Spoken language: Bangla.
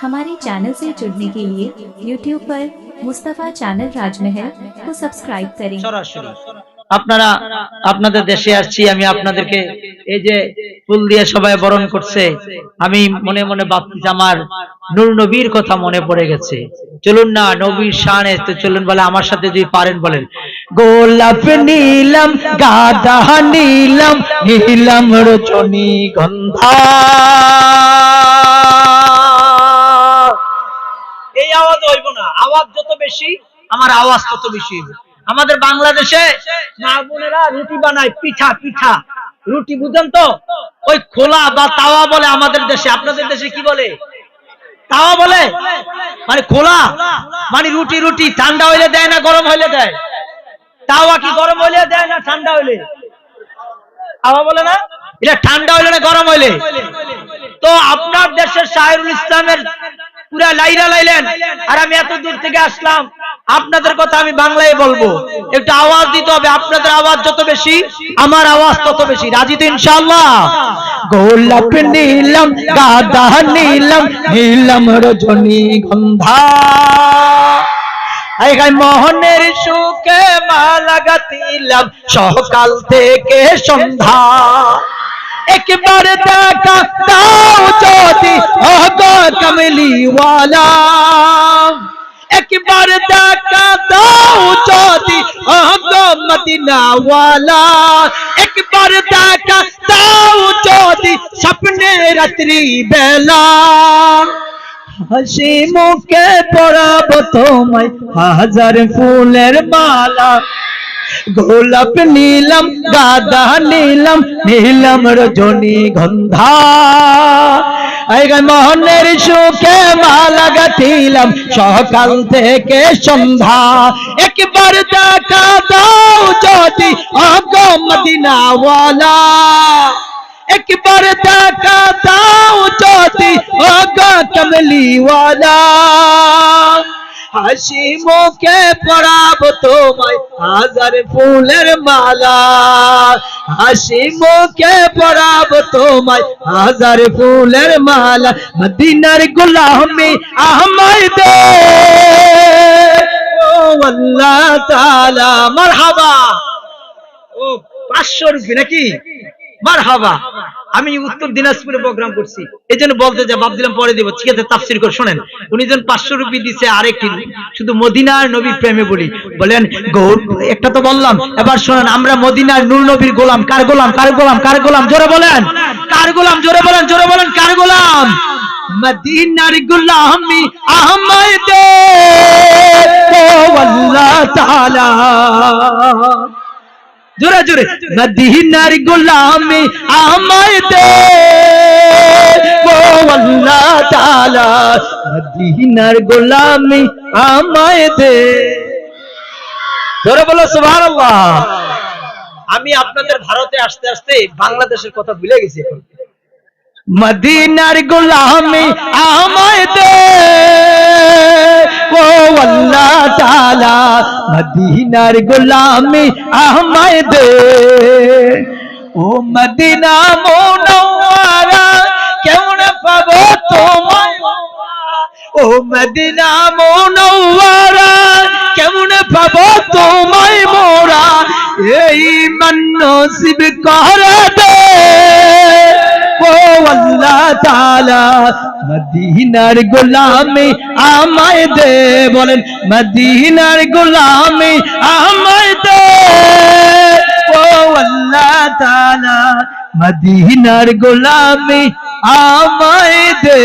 हमारे चैनल से जुड़ने के लिए यूट्यूब पर मुस्तफ़ा चैनल राजमहल को सब्सक्राइब करें সরাসরি আপনারা আপনাদের দেশে আসছি আমি আপনাদেরকে এই যে ফুল দিয়ে সবাই বরণ করছে আমি মনে মনে ভাবতেছি আমার নূর নবীর কথা মনে পড়ে গেছে চলুন না নবীর শানে তো চলুন বলে আমার সাথে যদি পারেন বলেন গোলাপ নীলম গাদা নীলম নীলম রচনী গন্ধা আওয়াজ হইব না। আওয়াজ যত বেশি, আমার আওয়াজ তত বেশি আমাদের বাংলাদেশে মা বোনেরা রুটি বানায়, পিঠা পিঠা। রুটি বুঝেন তো? ওই খোলা বা তাওয়া বলে আমাদের দেশে। আপনাদের দেশে কি বলে? তাওয়া বলে? মানে খোলা? মানে রুটি রুটি। ঠান্ডা হইলে দেয় না, গরম হইলে দেয়? তাওয়া কি গরম হইলে দেয় না, ঠান্ডা হইলে? তাওয়া বলে না? এটা ঠান্ডা হইলে না, গরম হইলে? তো আপনার দেশের শাহরুল ইসলামের পুরা লাইরা লাইলেন। আর আমি এত দূর থেকে আসলাম, আপনাদের কথা আমি বাংলায় বলব। একটু আওয়াজ দিতে হবে, আপনাদের আওয়াজ যত বেশি, আমার আওয়াজ তত বেশি। রাজি তো ইনশাআল্লাহ? গোলাপ নীলম, গাদা নীলম নীলম রজনী গন্ধা। মোহনের সুখে মালা গাতিলাম সকাল থেকে সন্ধ্যা। একবার দেখা দাও যদি ওগো কমলিওয়ালা। একবার দেখা দাও যদি ওগো মদিনাওয়ালা। একবার দেখা দাও যদি স্বপ্নে রাত্রি বেলা। হাসি মুখে পড়াব তোমায়, হাজার ফুলের মালা। গোলাপ নীলম, গাদা নীলম নীলম রজনী গন্ধা। মোহনের সুখে মালা গাথিলাম, সকাল থেকে সন্ধ্যা। একবার দেখা দাও যদি অগ মদিনাওয়ালা একবার দেখা দাও যদি অগ কমলিওয়ালা হাসি মুখে পড়াব তোমায় হাজার ফুলের মালা। হাসি মুখে পড়াব তোমায় হাজার ফুলের মালা। মদিনার গোলামি আহমাই দে আল্লাহ তাআলা, মারহাবা। ও পাঁচশো রুপি নাকি? মার হাবা আমি উত্তর দিনাজপুরে প্রোগ্রাম করছি। এই জন্য বলতে যা, ভাবছিলাম পরে দিব। ঠিক আছে, তাফসির করে। শোনেন, উনি যেন পাঁচশো রুপি দিছে আরেকটি, শুধু মদিনার নবীর প্রেমে বলি বলেন, গৌর, একটা তো বললাম। এবার শোনেন, আমরা মদিনার নূর নবীর গোলাম। কার গোলাম? কার গোলাম? কার গোলাম? জোরে বলেন। কার গোলাম? জোরে বলেন জোরে বলেন, কার গোলাম? মদিনার গোলামি আহমদ। আল্লাহ তাআলা। জোরে জোরে। মদিনার গোলামে আমায় দে। ও আল্লাহ তাআলা মদিনার গোলামে আমায় দে। জোরে বলো সুবহানাল্লাহ। আমি আপনাদের ভারতে আসতে আসতে বাংলাদেশের কথা ভুলে গেছি এখন। মদিনার গোলামি আমায় দে। ও আল্লাহ তাআলা, মদিনার গোলামি আমায় দে। ও মদিনা মুনওয়ারা কেমন পাবো তোমায়। ও মদিনা মুনওয়ারা কেমন পাবো তোমায় মোরা। এই মন নসিব করে তাআলা মদিনার গোলামে আমায় দে, বলেন, মদিনার গোলামে আমায় দে। ও আল্লাহ তালা মদিনার গোলামে আমায় দে।